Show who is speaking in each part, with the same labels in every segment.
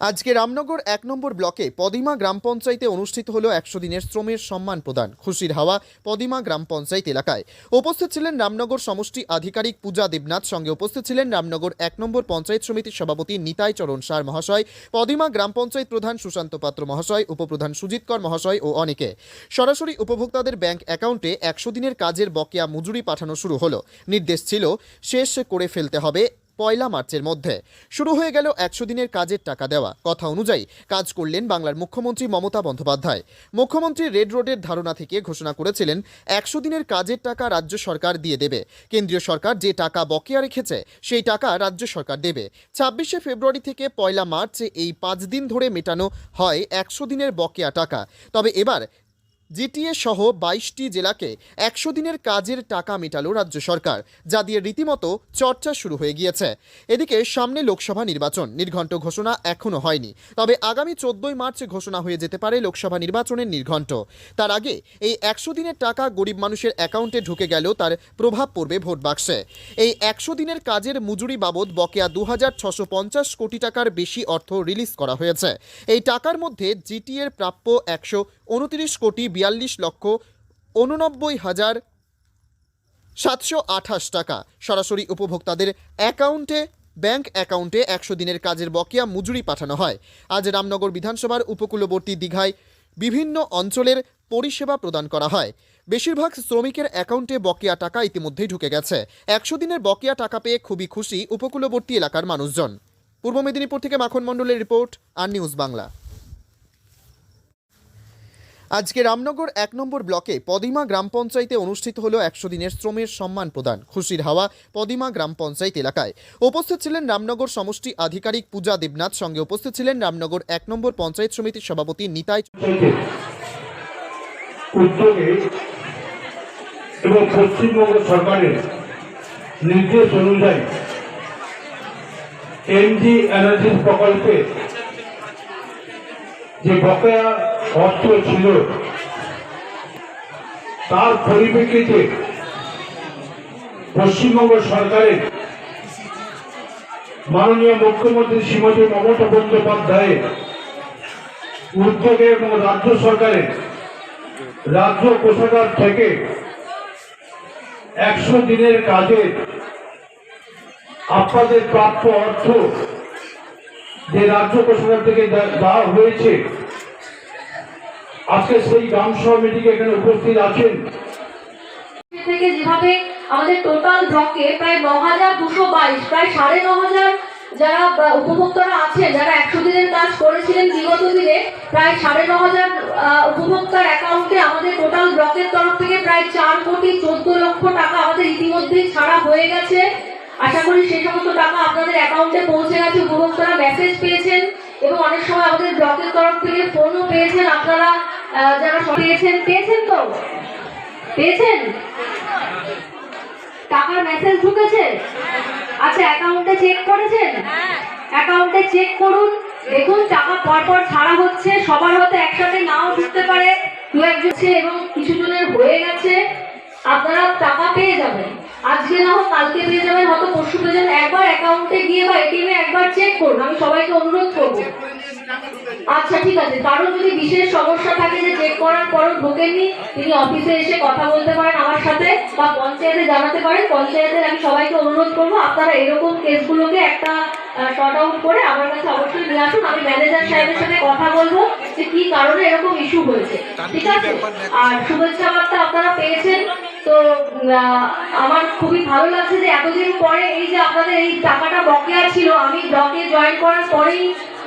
Speaker 1: আজকে রামনগর এক নম্বর ব্লকে পদিমা গ্রাম পঞ্চায়েতে অনুষ্ঠিত হলো একশো দিনের শ্রমের সম্মান প্রদান, খুশির হাওয়া পদিমা গ্রাম পঞ্চায়েত এলাকায়। উপস্থিত ছিলেন রামনগর সমষ্টি আধিকারিক পূজা দেবনাথ, সঙ্গে উপস্থিত ছিলেন রামনগর এক নম্বর পঞ্চায়েত সমিতির সভাপতি নিতাই চরণ সার মহাশয়, পদিমা গ্রাম পঞ্চায়েত প্রধান সুশান্ত পাত্র মহাশয়, উপপ্রধান সুজিত কর মহাশয় ও অনেকে। সরাসরি উপভোক্তাদের ব্যাংক অ্যাকাউন্টে একশো দিনের কাজের বকেয়া মজুরি পাঠানো শুরু হলো। নির্দেশ ছিল, শেষ করে ফেলতে হবে পয়লা মার্চের মধ্যে। শুরু হয়ে গেল একশো দিনের কাজের টাকা দেওয়া। কথা অনুযায়ী, কাজ করলেন বাংলার মুখ্যমন্ত্রী মমতা বন্দ্যোপাধ্যায়। মুখ্যমন্ত্রী রেড রোডের ধারণা থেকে ঘোষণা করেছিলেন, একশো দিনের কাজের টাকা রাজ্য সরকার দিয়ে দেবে। কেন্দ্রীয় সরকার যে টাকা বকেয়া রেখেছে, সেই টাকা রাজ্য সরকার দেবে। ছাব্বিশে ফেব্রুয়ারি থেকে পয়লা মার্চে এই পাঁচ দিন ধরে মেটানো হয় একশো দিনের বকেয়া টাকা। তবে এবার জিটিএ সহ বাইশটি জেলাকে একশো দিনের কাজের টাকা মেটালো রাজ্য সরকার, যা দিয়ে রীতিমতো চর্চা শুরু হয়ে গিয়েছে। এদিকে সামনে লোকসভা নির্বাচন, নির্ঘণ্ট ঘোষণা এখনও হয়নি। তবে আগামী চোদ্দই মার্চ ঘোষণা হয়ে যেতে পারে লোকসভা নির্বাচনের নির্ঘণ্ট। তার আগে এই একশো দিনের টাকা গরিব মানুষের অ্যাকাউন্টে ঢুকে গেল তার প্রভাব পড়বে ভোট বাক্সে। এই একশো দিনের কাজের মজুরি বাবদ বকেয়া দু কোটি টাকার বেশি অর্থ রিলিজ করা হয়েছে। এই টাকার মধ্যে জিটিএর প্রাপ্য একশো উনত্রিশ কোটি বিয়াল্লিশ লক্ষ উননব্বই হাজার সাতশো আঠাশ টাকা। সরাসরি উপভোক্তাদের অ্যাকাউন্টে, ব্যাংক অ্যাকাউন্টে একশো দিনের কাজের বকেয়া মজুরি পাঠানো হয়। আজ রামনগর বিধানসভার উপকূলবর্তী দীঘায় বিভিন্ন অঞ্চলের পরিষেবা প্রদান করা হয়। বেশিরভাগ শ্রমিকের অ্যাকাউন্টে বকেয়া টাকা ইতিমধ্যেই ঢুকে গেছে। একশো দিনের বকেয়া টাকা পেয়ে খুবই খুশি উপকূলবর্তী এলাকার মানুষজন। পূর্ব মেদিনীপুর থেকে মাখন মণ্ডলের রিপোর্ট, আর নিউজ বাংলা। আজকে রামনগর এক নম্বর ব্লকে পদিমা গ্রাম পঞ্চায়েতে অনুষ্ঠিত হলো একশো দিনের শ্রমের সম্মান প্রদান, খুশির হাওয়া পদিমা গ্রাম পঞ্চায়েত এলাকায়। উপস্থিত ছিলেন রামনগর সমষ্টি আধিকারিক পূজা দেবনাথ, সঙ্গে উপস্থিত ছিলেন রামনগর এক নম্বর পঞ্চায়েত সমিতির সভাপতি নিতাই
Speaker 2: নির্দেশ অনুযায়ী এনজি এনার্জি প্রকল্পে যে বকেয়া অর্থ ছিল, তার পরিপ্রেক্ষিতে পশ্চিমবঙ্গ সরকারের মাননীয় মুখ্যমন্ত্রী শ্রীমতী মমতা বন্দ্যোপাধ্যায়ের উদ্যোগে এবং রাজ্য সরকারের রাজ্য কোষাগার থেকে একশো দিনের কাজে আপনাদের প্রাপ্য অর্থ যে রাজ্য কোষাগার থেকে দেওয়া হয়েছে, আজকে সেই গ্রাম মিটিংয়ে এখানে উপস্থিত আছেন।
Speaker 3: থেকে যেভাবে আমাদের টোটাল ব্লকে প্রায় ন হাজার দুশো বাইশ, প্রায় সাড়ে ন হাজার যারা উপভোক্তারা আছেন, যারা একশো দিনের কাজ করেছিলেন বিগত দিনে, প্রায় সাড়ে ন হাজার উপভোক্তার অ্যাকাউন্টে আমাদের টোটাল ব্লকের তরফ থেকে প্রায় চার কোটি চোদ্দ লক্ষ টাকা আমাদের ইতিমধ্যেই ছাড়া হয়ে গেছে। আশা করি সেই সমস্ত টাকা আপনাদের অ্যাকাউন্টে পৌঁছে গেছে। উপভোক্তারা মেসেজ পেয়েছেন এবং অনেক সময় আমাদের ব্লকের তরফ থেকে ফোনও পেয়েছেন। আপনারা যারা পেয়েছেন পেয়েছেন তো? পেয়েছেন? টাকার মেসেজ ঢুকেছে? আচ্ছা অ্যাকাউন্টে চেক করেছেন? অ্যাকাউন্টে চেক করুন। দেখুন, টাকা পরপর ছাড়া হচ্ছে। সবার হয়তো একসাথে নাও ঢুকতে পারে। দু একজন এবং কিছু জনের হয়ে গেছে। আপনারা টাকা পেয়ে যাবেন। আজকে না হোক কালকে পেয়ে যাবেন হয়তো পরশু পেয়ে যাবেন একবার অ্যাকাউন্টে গিয়ে বা এটিএমে একবার চেক করুন আমি সবাইকে অনুরোধ করব। আচ্ছা ঠিক আছে। কারণ যদি বিশেষ সমস্যা থাকে যে চেক করার পরও ঢোকেননি তিনি অফিসে এসে কথা বলতে পারেন আমার সাথে বা পঞ্চায়েতে জানাতে পারেন। পঞ্চায়েতের আমি সবাইকে অনুরোধ করব আপনারা এরকম কেসগুলোকে একটা শর্ট আউট করে আমার কাছে অবশ্যই নিয়ে আসুন। আমি ম্যানেজার সাহেবের সাথে কথা বলব যে কি কারণে এরকম ইস্যু হয়েছে। ঠিক আছে? আর শুভেচ্ছা বার্তা আপনারা পেয়েছেন। তো আমার খুবই ভালো লাগছে যে এতদিন পরে এই যে আপনাদের এই টাকাটা বকেয়া ছিল আমি ব্লকে জয়েন করার পরেই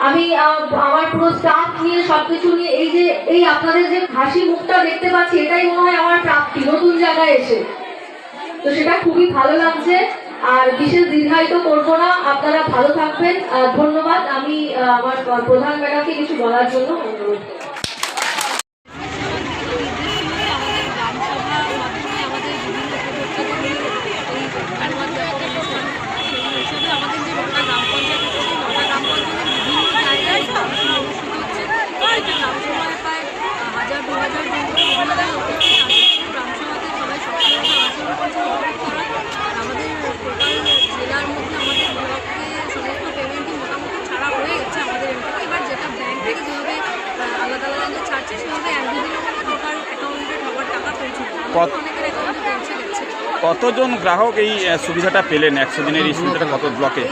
Speaker 3: আমি আমার পুরো স্টাফ নিয়ে সবকিছু নিয়ে এই যে এই আপনাদের যে হাসি মুখটা দেখতে পাচ্ছি এটাই মনে হয় আমার প্রাপ্তি নতুন জায়গায় এসে। তো সেটা খুবই ভালো লাগছে। আর বিশেষ দীর্ঘায়িত করব না। আপনারা ভালো থাকবেন। ধন্যবাদ। আমি আমার প্রধান ম্যাডামকে কিছু বলার জন্য অনুরোধ।
Speaker 4: কতজন গ্রাহক এই সুবিধাটা পেলেন একশো দিনের এই সুবিধাটা কত ব্লকে?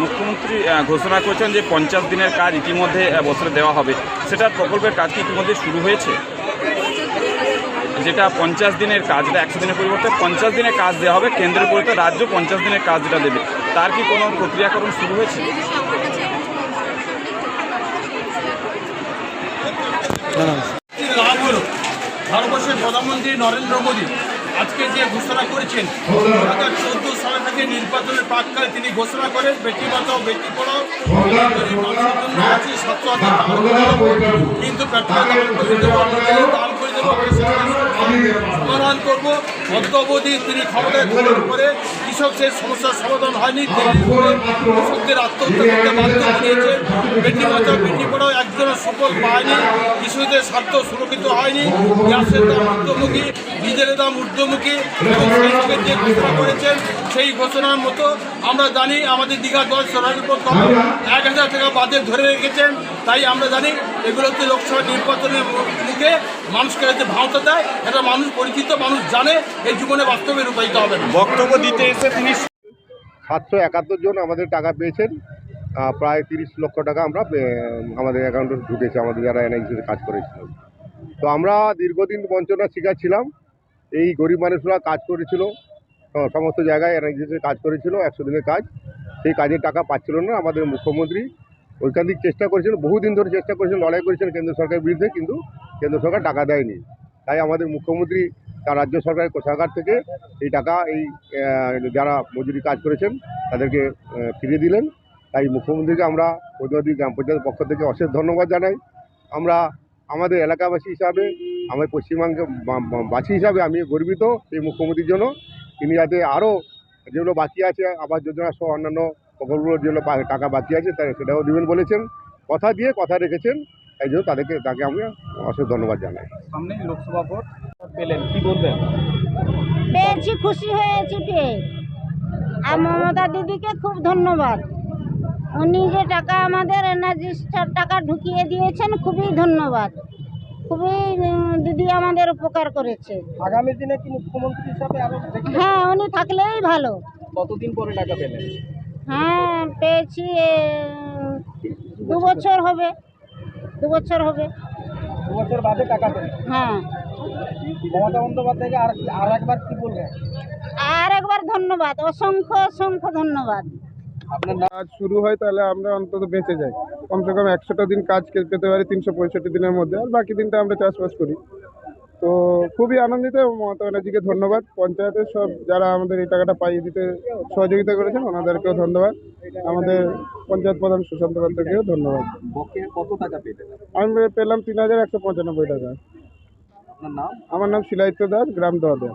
Speaker 4: মুখ্যমন্ত্রী ঘোষণা করেছেন যে পঞ্চাশ দিনের কাজ ইতিমধ্যে বছরে দেওয়া হবে। সেটা প্রকল্পের কাজ কি ইতিমধ্যে শুরু হয়েছে? যেটা পঞ্চাশ দিনের কাজ, যেটা একশো দিনের পরিবর্তে পঞ্চাশ দিনের কাজ দেওয়া হবে, কেন্দ্রের পরিবর্তে রাজ্য পঞ্চাশ দিনের কাজ যেটা দেবে তার কি কোনো প্রক্রিয়াকরণ শুরু হয়েছে
Speaker 5: ভারতবর্ষের প্রধানমন্ত্রী নরেন্দ্র মোদী আজকে যে ঘোষণা করেছেন দু হাজার চোদ্দ সালে থেকে নির্বাচনের প্রাককালে তিনি ঘোষণা করেন, বেটি বাঁচাও, বেটি পড়াও। কিন্তু পেট্রোল সমাধান করব। অদ্যাবধি তিনি ক্ষমতায় থাকার পরে কৃষকদের সমস্যার সমাধান হয়নি। কৃষকদের আত্মহত্যা করতে বাধ্য করিয়েছেন বেটি বাঁচা বেটি পড়াও একজনের সফল পায়নি। কৃষকদের স্বার্থ সুরক্ষিত হয়নি। গ্যাসের দাম ঊর্ধ্বমুখী ডিজেলের দাম ঊর্ধ্বমুখী এবং সেই সঙ্গে যে ঘোষণা করেছেন সেই ঘোষণার মতো আমরা জানি আমাদের দীঘা জল কত এক হাজার টাকা বাজেট ধরে রেখেছেন। তাই আমরা জানি এগুলো হচ্ছে লোকসভা নির্বাচনের মুখে মানুষকে হচ্ছে ভাওতা দেয় এটা মানুষ পরিচিত মানুষ জানে এই জীবনে বাস্তবে রূপায়িত হবে না।
Speaker 4: বক্তব্য দিতে এসে তিনি
Speaker 6: সাতশো একাত্তর জন আমাদের টাকা পেয়েছেন। প্রায় তিরিশ লক্ষ টাকা আমরা আমাদের অ্যাকাউন্টে ঢুকেছে আমাদের যারা এনআইসিতে কাজ করেছিল। তো আমরা দীর্ঘদিন বঞ্চনার শিকার ছিলাম। এই গরিব মানুষরা কাজ করেছিল। সমস্ত জায়গায় এনআইসিতে কাজ করেছিল, একশো দিনের কাজ। সেই কাজের টাকা পাচ্ছিল না আমাদের মুখ্যমন্ত্রী। ঐকান্তিক চেষ্টা করেছিল, বহুদিন ধরে চেষ্টা করেছিল, লড়াই করেছেন কেন্দ্র সরকারের বিরুদ্ধে, কিন্তু কেন্দ্র সরকার টাকা দেয়নি। তাই আমাদের মুখ্যমন্ত্রী তার রাজ্য সরকারের কোষাগার থেকে এই টাকা, এই যারা মজুরি কাজ করেছেন, তাদেরকে ফিরিয়ে দিলেন। তাই মুখ্যমন্ত্রীকে আমরা পদ্মাবতী গ্রাম পঞ্চায়েতের পক্ষ থেকে অশেষ ধন্যবাদ জানাই। আমরা আমাদের এলাকাবাসী হিসাবে আমার পশ্চিমবঙ্গে বাসী হিসাবে আমি গর্বিত এই মুখ্যমন্ত্রীর জন্য। তিনি যাতে আরও যেগুলো বাকি আছে আবাস যোজনা সহ অন্যান্য প্রকল্পগুলোর যেগুলো টাকা বাকি আছে তাই সেটাও দিবেন বলেছেন। কথা দিয়ে কথা রেখেছেন তাই জন্য তাদেরকে তাকে আমি অশেষ ধন্যবাদ জানাই।
Speaker 4: সামনে লোকসভা ভোট পেলেন কি বলবেন?
Speaker 7: পেয়েছি খুশি হয়েছি পেয়ে আর মমতা দিদিকে খুব ধন্যবাদ। উনি যে টাকা আমাদের এনার্জি টাকা ঢুকিয়ে দিয়েছেন খুবই ধন্যবাদ। খুবই দিদি আমাদের উপকার করেছে।
Speaker 5: আগামী দিনে কি মুখ্যমন্ত্রী হিসাবে আরও
Speaker 7: হ্যাঁ উনি থাকলেই ভালো।
Speaker 5: কতদিন পরে টাকা পেলেন?
Speaker 7: হ্যাঁ পেয়েছি দু বছর হবে। দু বছর হবে।
Speaker 5: দু বছর বাদে টাকা পেলেন?
Speaker 7: হ্যাঁ।
Speaker 5: মমতা বন্দ্যোপাধ্যায়কে আর আর একবার কি বলবেন?
Speaker 7: আর একবার ধন্যবাদ অসংখ্য অসংখ্য ধন্যবাদ।
Speaker 5: আপনার
Speaker 8: কাজ শুরু হয় তাহলে আমরা অন্তত বেঁচে যাই। কমসে কম একশোটা দিন কাজ পেতে পারি তিনশো পঁয়ষট্টি দিনের মধ্যে। আর বাকি দিনটা আমরা চাষবাস করি। তো খুবই আনন্দিত এবং মমতা ব্যানার্জিকে ধন্যবাদ। পঞ্চায়েতের সব যারা আমাদের এই টাকাটা পাইয়ে দিতে সহযোগিতা করেছেন ওনাদেরকেও ধন্যবাদ। আমাদের পঞ্চায়েত প্রধান সুশান্ত পাত্রকেও ধন্যবাদ।
Speaker 5: বকে কত টাকা
Speaker 8: আমি পেলাম তিন হাজার একশো পঁচানব্বই টাকা। আমার নাম শিলাদিত্য দাস গ্রাম দোয়াদা।